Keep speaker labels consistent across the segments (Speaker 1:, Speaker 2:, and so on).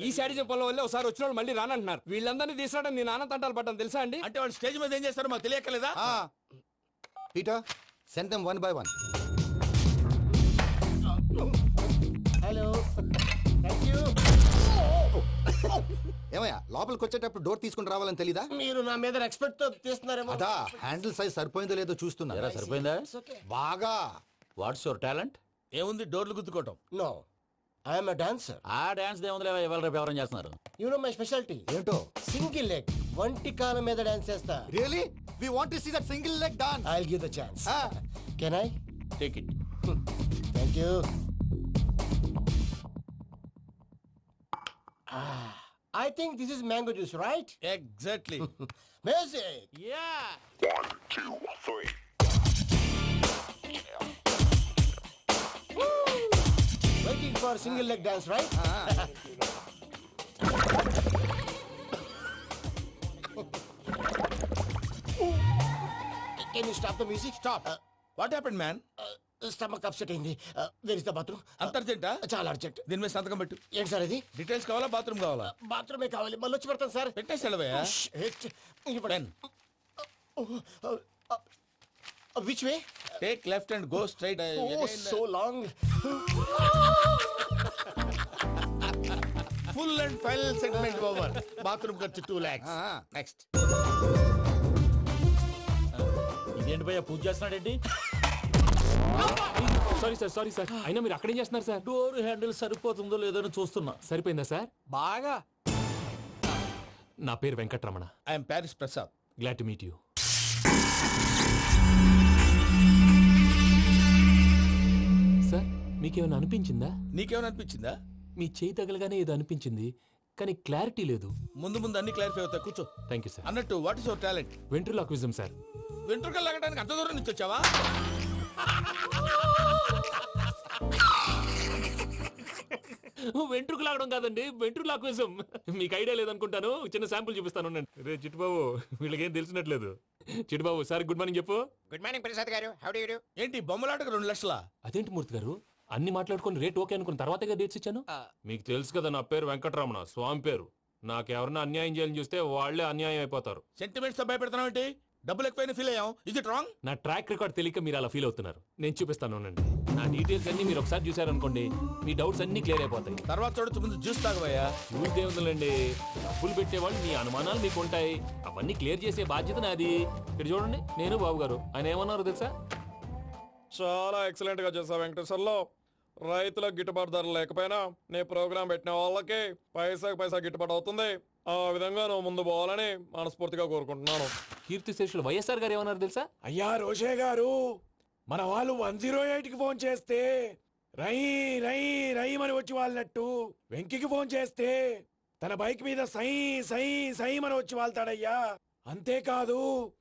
Speaker 1: ఈ శాడిజం పొలం వల్ల ఒకసారి వచ్చిన వాళ్ళు మళ్ళీ రానంటున్నారు. వీళ్ళందరినీ తీసుకురావడం నీ నాన్న తంటాలు పడ్డాను తెలుసా అండి?
Speaker 2: అంటే వాళ్ళు స్టేజ్ మీద ఏం చేస్తారో మాకు తెలియక్కలేదా
Speaker 3: Peter send them one by one
Speaker 4: hello thank you
Speaker 3: ఏమయ్యా లోపలికి వచ్చేటప్పుడు డోర్ తీసుకుని రావాలని తెలీదా?
Speaker 4: మీరు నా మీద ఎక్స్పెక్ట్తో తీస్తున్నారేమో.
Speaker 3: అదా హ్యాండిల్ సైజ్ సరిపోయిందో లేదో చూస్తున్నా.
Speaker 5: సరిపోయిందా?
Speaker 3: బాగా
Speaker 5: వాట్స్ యువర్ టాలెంట్
Speaker 2: ఏముంది డోర్లు గుద్దుకోవటం
Speaker 4: నో ఐఎమ్ డాన్సర్
Speaker 5: ఆ డాన్స్ దేవుందిలే ఇవాళ రేపు ఎవరైనా చేస్తున్నారు?
Speaker 4: యు నో మై స్పెషాలిటీ
Speaker 3: ఏంటో?
Speaker 4: సింగిల్ లెగ్ వంటి కాలం మీద డాన్స్ చేస్తా.
Speaker 3: Really we want to see that single leg dance
Speaker 4: I give the chance can I
Speaker 5: take it
Speaker 4: thank you I think this is mango juice right
Speaker 2: exactly
Speaker 4: music
Speaker 5: yeah
Speaker 4: waiting for single leg dance right can you stop the music stop
Speaker 2: what happened man
Speaker 4: stomach upset అయింది. Where is the bathroom
Speaker 2: అంత అర్జెంటా
Speaker 4: చాలా urgent
Speaker 2: దీని మీద సంతకం పెట్టు.
Speaker 4: ఏంటి sir ఇది?
Speaker 2: డీటెయిల్స్ కావాలా? బాత్రూమ్ కావాలా?
Speaker 4: బాత్రూమే కావాలి. మళ్ళీ వచ్చి పెడతాను సార్.
Speaker 2: పెట్టేసి వెళ్ళవయ్యా. Pen.
Speaker 4: Which way
Speaker 2: take left and go straight
Speaker 4: oh so long
Speaker 2: full and final segment over bathroom ఖర్చు టూ ల్యాక్స్
Speaker 3: Ah.
Speaker 2: నెక్స్ట్
Speaker 5: ఇదేంటి భయ్యా పూజ చేస్తున్నాడేంటి
Speaker 1: సారీ సార్ సారీ సార్ అయినా మీరు అక్కడేం చేస్తున్నారు సార్
Speaker 5: డోర్ హ్యాండిల్ సరిపోతుందో లేదో అని చూస్తున్నా.
Speaker 1: సరిపోయిందా సార్ బాగా. నా పేరు Venkatramana.
Speaker 2: I'm Paris Prasad
Speaker 1: glad to meet you మీకేమైనా అనిపించిందా?
Speaker 2: నీకేమైనా అనిపించిందా?
Speaker 1: మీ చేయి తగలగానే ఏదో అనిపించింది కానీ క్లారిటీ లేదు.
Speaker 2: ముందు ముందు అన్ని క్లారిఫై అవుతాయి కూర్చో.
Speaker 1: థ్యాంక్ యూ సార్
Speaker 2: అన్నట్టు what is your talent
Speaker 1: ventriloquism sir
Speaker 2: వెంట్రుకలు లాగడానికి అంత దూరం నుంచి వచ్చావా?
Speaker 1: వెంట్రుకు లాగడం కాదండి వెంట్రులాక్విజం. మీకు ఐడియా లేదనుకుంటాను చిన్న శాంపుల్ చూపిస్తాను. రే చిట్టుబాబు వీళ్ళకేం తెలిసినట్లేదు. చిట్టుబాబు సార్ గుడ్ మార్నింగ్ చెప్పు.
Speaker 6: Good morning Prasad garu. How do you
Speaker 2: ఏంటి బొమ్మలాటకు రెండు లక్షలా?
Speaker 1: అదేంటి మూర్తి గారు? అన్ని మాట్లాడుకొని రేట్ ఓకే అనుకున్న తర్వాతగా డేట్స్ ఇచ్చాను? మీకు తెలుసు కదా నా పేరు వెంకటరమణ స్వామి పేరు. నాకెవరన్నా అన్యాయం చేయాలని చూస్తే వాళ్ళే అన్యాయం అయిపోతారు.
Speaker 2: సెంటిమెంట్స్తో ఏంటి? డబ్బులు ఎక్కువైనా ఫీల్ అయ్యాం. ఇది ఇట్ రాంగ్
Speaker 1: నా ట్రాక్ రికార్డ్ తెలియక మీరు అలా ఫీల్ అవుతున్నారు. నేను చూపిస్తాను ఉండండి. నా డీటెయిల్స్ అన్ని మీరు ఒకసారి చూసారనుకోండి మీ డౌట్స్ అన్ని క్లియర్ అయిపోతాయి.
Speaker 2: తర్వాత చూడొచ్చు ముందు జ్యూస్ తాగబోయా
Speaker 1: చూస్తే ఉందండి డబ్బులు పెట్టేవాళ్ళు మీ అనుమానాలు మీకు ఉంటాయి. అవన్నీ క్లియర్ చేసే బాధ్యత నాది. ఇక్కడ చూడండి నేను బాబు గారు ఆయన ఏమన్నారు తెలుసా? చాలా ఎక్సలెంట్గా చేసా వెంకటేశ్వర్లో. రైతులకు గిట్టుబాటు ధర లేకపోయినా నీ ప్రోగ్రాం పెట్టిన వాళ్ళకి పైసాకి పైసా గిట్టుబాటు అవుతుంది. ఆ విధంగా నువ్వు ముందు పోవాలని మనస్ఫూర్తిగా కోరుకుంటున్నాను. కీర్తి శేషులు వైఎస్ఆర్ గారు ఏమన్నారు తెలుసా?
Speaker 7: అయ్యా రోషే గారు మన వాళ్ళు వన్ జీరో కి ఫోన్ చేస్తే రై రై రై అని వచ్చి వాళ్ళనట్టు వెంకికి ఫోన్ చేస్తే తన బైక్ మీద సై సై సై అని వచ్చి వాళ్తాడయ్యా. అంతేకాదు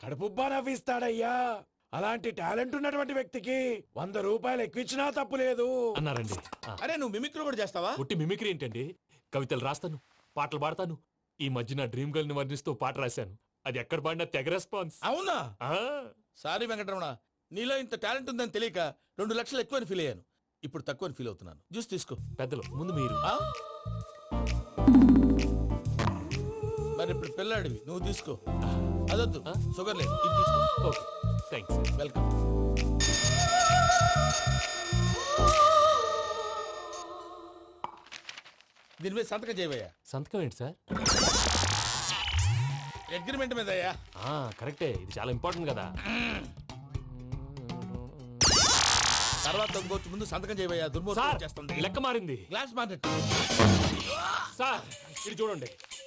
Speaker 7: కడుపుబ్బా నవ్విస్తాడయ్యా. అలాంటి టాలెంట్ ఉన్నటువంటి వ్యక్తికి వంద రూపాయలు ఎక్కువిచ్చినా తప్పు లేదు.
Speaker 1: అన్నారండి. ఆ,
Speaker 2: అరే నువ్వు మిమిక్రీ కూడా చేస్తావా?
Speaker 1: పుట్టి మిమిక్రీ ఏంటండి? కవితలు రాస్తాను పాటలు పాడతాను. ఈ మధ్య నా డ్రీమ్ గర్ల్ని వర్ణిస్తూ పాట రాశాను. అది ఎక్కడ పాడినా తెగ రెస్పాన్స్.
Speaker 2: అవునా?
Speaker 1: ఆ,
Speaker 2: సారీ వెంకటరమణ నీలో ఇంత టాలెంట్ ఉందని తెలియక రెండు లక్షలు ఎక్కువని ఫీల్ అయ్యాను. ఇప్పుడు తక్కువని ఫీల్ అవుతున్నాను. జ్యూస్ తీసుకో.
Speaker 1: పెద్దలు ముందు మీరు.
Speaker 2: ఆ? మరి ఇప్పుడు పిల్లాడివి నువ్వు తీసుకో. అదొద్దు? షుగర్ లేదు ఇది తీసుకో.
Speaker 1: ఓకే. థ్యాంక్స్
Speaker 2: వెల్కమ్ దీని మీద సంతకం చేయవయ్యా.
Speaker 1: సంతకం ఏంటి సార్?
Speaker 2: అగ్రిమెంట్ మీద అయ్యా
Speaker 1: ఆ, కరెక్టే. ఇది చాలా ఇంపార్టెంట్ కదా.
Speaker 2: తర్వాత ఇంకొచ్చి ముందు సంతకం చేయవయ్యా.
Speaker 1: సార్
Speaker 2: దుర్మోహం చేస్తుంది.
Speaker 1: లెక్క మారింది.
Speaker 2: గ్లాస్ మార్కెట్
Speaker 1: సార్ ఇది చూడండి.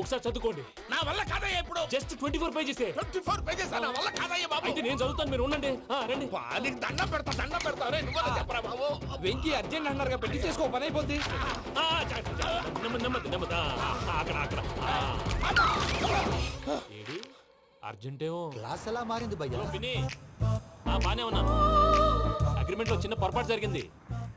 Speaker 1: ఒకసారి చదువుకోండి.
Speaker 2: నా వల్ల కాదయ్యా ఇప్పుడు.
Speaker 1: Just twenty four pages
Speaker 2: twenty four pages నా వల్ల కాదయ్యా బాబు.
Speaker 1: అయితే నేను చదువుతాను మీరు ఉండండి. ఆ, రండి.
Speaker 2: నీకు దండం పెడతా దండం పెడతా. రే నువ్వు చెప్పరా బాబు?
Speaker 1: వెంకీ అర్జెంట్ అన్నారు పెళ్ళి చేసుకో పని అయిపోద్ది. నెమ్మది నెమ్మది నెమ్మది. ఆ, ఆ, అక్కడ అక్కడ. ఆ. ఏడి? అర్జెంట్ ఏమో
Speaker 3: క్లాస్ ఎలా మారింది భయ్యా?
Speaker 1: హలో పిన్ని ఆ, బానే ఉన్నాను అగ్రిమెంట్లో చిన్న పొరపాటు జరిగింది.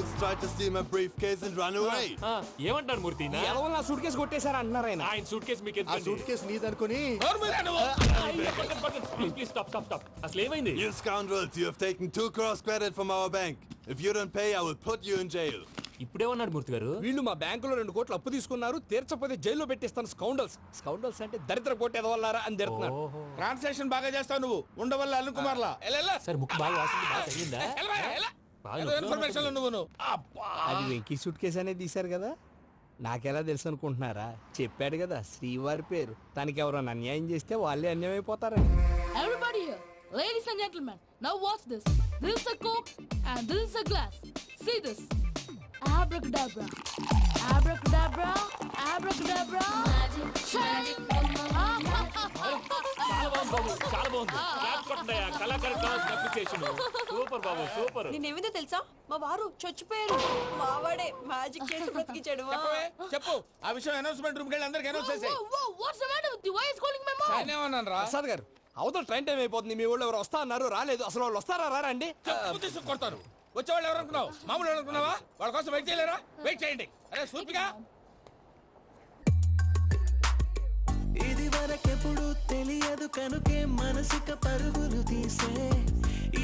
Speaker 8: Rogues tried to steal my briefcase and run away.
Speaker 1: ఆ, ఏమంటారు మూర్తి నా-
Speaker 4: నా సూట్ కేసు కొట్టేశారు అంటున్నారు ఆయన?
Speaker 1: ఆయన సూట్ కేసు మీకు
Speaker 3: ఆ suitcase నీదనుకుని
Speaker 1: please please stop stop stop అసలు ఏమైంది?
Speaker 8: You scoundrels, you have taken two cross credit from our bank. If you don't pay, I will put you in jail.
Speaker 1: ఇప్పుడేమన్నాడు మూర్తి గారు.
Speaker 4: వీళ్ళు మా బ్యాంకులో రెండు కోట్లు అప్పు తీసుకున్నారు తీర్చకపోతే జైల్లో పెట్టిస్తాను స్కౌండల్స్. స్కౌండల్స్ అంటే దరిద్ర కోట ఎదవల్లారా అని తిడుతున్నారు.
Speaker 1: ఓహో.
Speaker 2: ట్రాన్సాక్షన్ బాగా చేస్తావు నువ్వు. ఉండవల్ల అల్లు కుమార్లా.
Speaker 1: సార్ ముక్కు బాగా వాసింది బాగా తగ్గిందా
Speaker 2: ఇన్ఫర్మేషన్. నువ్వు
Speaker 4: అది వెంకీ సూట్ కేసు అనేది తీశారు కదా నాకెలా తెలుసు అనుకుంటున్నారా చెప్పాడు కదా శ్రీవారి పేరు తనకి ఎవరైనా అన్యాయం చేస్తే వాళ్ళే అన్యాయం అయిపోతారని
Speaker 9: Everybody here, ladies and gentlemen, now watch this. This is a coke and this is a glass. See this. Abracadabra. Abracadabra.
Speaker 1: చాలా బాగుంది బాబు చాలా బాగుంది. క్లాప్ కొట్టండి కళాకారు కావాల్సిన అప్రిసియేషన్ సూపర్ బాబు సూపర్.
Speaker 10: నేనేమిందో తెలుసా? మా వారు చచ్చిపోయారు. మావాడే మ్యాజిక్ చేసి బ్రతికించాడు
Speaker 2: చెప్పు. ఆ విషయం అనౌన్స్మెంట్ రూమ్ వెళ్ళి అందరికి అనౌన్స్ చేసేయ్. రా.
Speaker 4: ప్రసాద్ గారు అవతల ట్రైన్ టైం అయిపోతుంది. మీ ఊళ్ళో ఎవరు వస్తా అన్నారు రాలేదు. అసలు వాళ్ళు వస్తారా రారా అండి?
Speaker 2: తీసుకు కొడతారు. వచ్చేవాళ్ళు ఎవరు అనుకున్నావు? మామూలు ఎవరు అనుకున్నావా? వాళ్ళ కోసం వెయిట్ చేయలేరా? వెయిట్ చేయండి. అరే సూపిగా
Speaker 11: ఇది వరకెప్పుడు తెలియదు కనుకే మనసిక పరుగులు తీసే.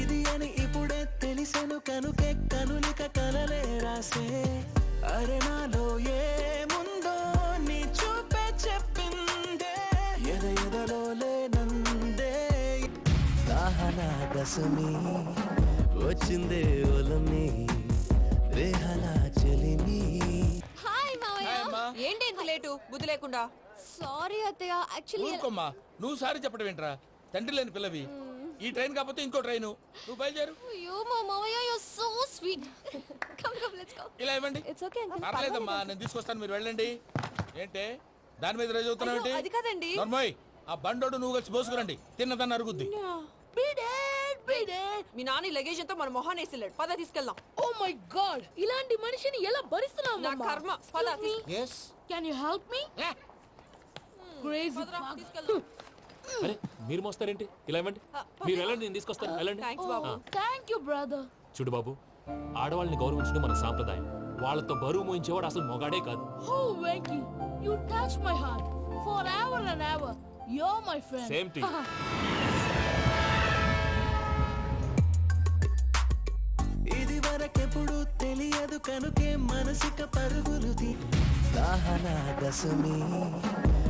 Speaker 11: ఇది అని ఇప్పుడే తెలిసెను కనుకే కనులిక కలలే రాసే. అరే నాలో ఏముందో నీ చూపే చెప్పిందే. ఎద ఎదలో లేనందే. దాహనా దశమి వచ్చిందే ఒలమి రేహలా చెలిమి.
Speaker 10: హాయ్ మావయ్య. ఏంటి ఇంత లేటు? బుద్ధి లేకుండా?
Speaker 9: సారీ అత్తయ్య. యాక్చువల్లీ
Speaker 2: ఊరుకోమ్మా. నువ్వు సారి చెప్పడం ఏంట్రా? తండ్రి లేని పిల్లవి. ఈ ట్రైన్ కాకపోతే ఇంకో ట్రైన్. నువ్వు బయలుదేరు.
Speaker 9: అయ్యో మా మావయ్య you so sweet come come let's go
Speaker 2: ఇలా ఇవ్వండి.
Speaker 9: ఇట్స్ ఓకే అంకుల్
Speaker 2: పర్లేదమ్మా నేను తీసుకొస్తాను మీరు వెళ్ళండి. ఏంటే? దాని మీద రోజు అవుతున్నావు
Speaker 10: అయ్యో, అది కాదండి.
Speaker 2: నర్మోయ్ ఆ బండోడు నువ్వు కలిసి పోసుకురండి తిన్నదాన్ని అరుగుద్ది.
Speaker 9: బిడెడ్ బిడెడ్
Speaker 10: మీ నాని లగేజ్ అంతా మన మొహాన్ వేసిల్లాడు పద తీసుకెళ్దాం.
Speaker 9: ఓ మై గాడ్ ఇలాంటి మనిషిని ఎలా భరిస్తున్నావు
Speaker 10: నా కర్మ. పద
Speaker 4: yes
Speaker 9: can you help me crazy
Speaker 1: అరే మీరు మోస్తారేంటి? ఇలా ఇవ్వండి. మీరు వెళ్ళండి నేను తీసుకొస్తాను. వెళ్ళండి.
Speaker 9: థ్యాంక్ యూ బ్రదర్
Speaker 1: చూడు బాబు ఆడవాళ్ళని గౌరవించడం మన సాంప్రదాయం. వాళ్ళతో బరువు మోయించేవాడు అసలు మొగాడే కాదు.
Speaker 9: Oh, Venky, you touch my heart forever and ever. You're my friend.
Speaker 1: Same to you.
Speaker 11: ఇది వరకెప్పుడు తెలియదు కనుకే మనసిక పరుగులు తీ. దాహనా దశమి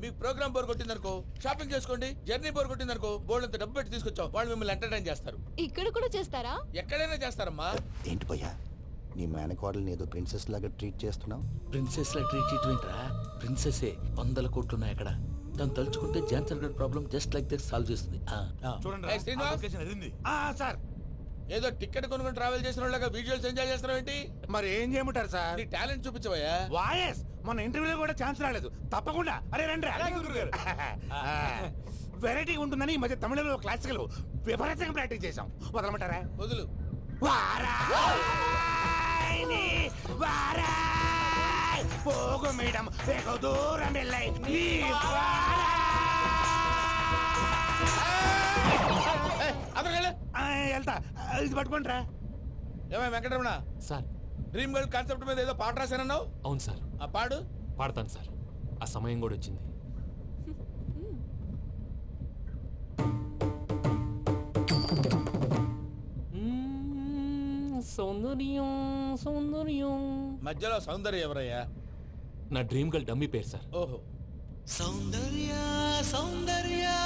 Speaker 2: మీకు ప్రోగ్రామ్ బోర్ కొట్టిందనుకో షాపింగ్ చేసుకోండి జర్నీ బోర్ కొట్టిందనుకో బోర్డు అంత డబ్బు పెట్టి తీసుకొచ్చాం. వాళ్ళు మిమ్మల్ని ఎంటర్టైన్ చేస్తారు.
Speaker 12: ఇక్కడ కూడా చేస్తారా?
Speaker 2: ఎక్కడైనా చేస్తారమ్మా.
Speaker 3: ఏంటి భయ్యా? నీ మేనకోడల్ని ఏదో ప్రిన్సెస్ లాగా ట్రీట్ చేస్తున్నావు?
Speaker 2: ప్రిన్సెస్ లా ట్రీట్ చేయటమేంట్రా ప్రిన్సెసే వందల కోట్లు ఉన్నాయి అక్కడ. తను తలుచుకుంటే Johnson God problem just like this solve చేస్తుంది. చూడండి
Speaker 7: సార్.
Speaker 2: ఏదో టికెట్ కొనుక్కొని ట్రావెల్ చేసిన వాళ్ళగా వీడియోస్ ఎంజాయ్ చేస్తున్నావు ఏంటి?
Speaker 7: మరి ఏం చేయమంటారు సార్?
Speaker 2: నీ టాలెంట్ చూపించవయ్యా.
Speaker 7: వాయస్! మన ఇంటర్వ్యూలో కూడా ఛాన్స్ రాలేదు. తప్పకుండా. అరే రండి వెరైటీ ఉంటుందని ఈ మధ్య తమిళలో క్లాసికల్ విపరీతంగా ప్రాక్టీస్ చేసాం వదలమంటారా?
Speaker 2: వదులు.
Speaker 7: వారాయని వారాయ్. పోగు మేడం వెగు దూరం వెళ్ళై నీ వారాయ్.
Speaker 13: ఆ, వెళ్తా. ఇది పట్టుకుంటారా
Speaker 2: ఏమై Venkataramana?
Speaker 1: Sir.
Speaker 2: Dream girl concept మీద ఏదో పాట రాశానన్నావు?
Speaker 1: అవును సార్.
Speaker 2: ఆ పాడు?
Speaker 1: పాడతాను సార్. ఆ సమయం కూడా వచ్చింది. సౌందర్యం సౌందర్యం.
Speaker 2: మధ్యలో సౌందర్య ఎవరయ్యా?
Speaker 1: నా డ్రీమ్ గర్ల్ డమ్మీ పేరు సార్.
Speaker 2: ఓహో.
Speaker 14: సౌందర్య సౌందర్య.